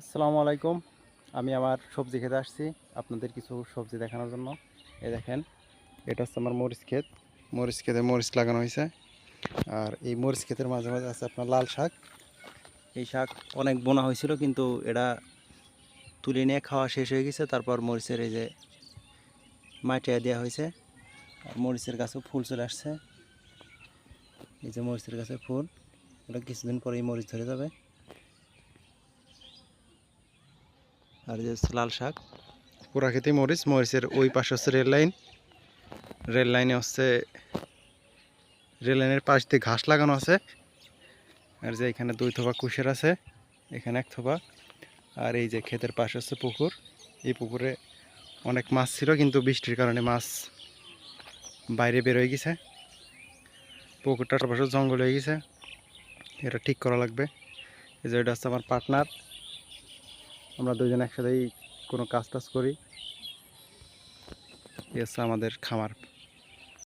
আসসালামু আলাইকুম। আমি আমার সবজি খেতে আসছি আপনাদের কিছু সবজি দেখানোর জন্য। এই দেখেন, এটা হচ্ছে আমার মরিচ ক্ষেত। মরিচ ক্ষেতে মরিচ লাগানো হয়েছে। আর এই মরিচ ক্ষেতের মাঝে মাঝে আছে আপনার লাল শাক। এই শাক অনেক বোনা হয়েছিল, কিন্তু এটা তুলে নিয়ে খাওয়া শেষ হয়ে গেছে। তারপর মরিচের এই যে মাটিয়া দেওয়া হয়েছে। আর মরিচের গাছেও ফুল চলে আসছে। এই যে মরিচের গাছে ফুল। ওটা কিছুদিন পরেই মরিচ ধরে যাবে। আর যে লাল শাক। পুরা খেতে মরিচ, মরিচের ওই পাশে হচ্ছে রেল লাইন। রেল লাইনে হচ্ছে, রেল লাইনের পাশ দিয়ে ঘাস লাগানো আছে। আর যে এখানে দুই থোপা কুশের আছে, এখানে এক থোপা। আর এই যে ক্ষেতের পাশে হচ্ছে পুকুর। এই পুকুরে অনেক মাছ ছিল, কিন্তু বৃষ্টির কারণে মাছ বাইরে বের হয়ে গেছে। পুকুরটার পাশে জঙ্গল হয়ে গেছে। এটা ঠিক করা লাগবে। এই যে এটা হচ্ছে আমার পার্টনার। আমরা দুজন একসাথেই কোনো কাজ টাজ করি এসে আমাদের খামার।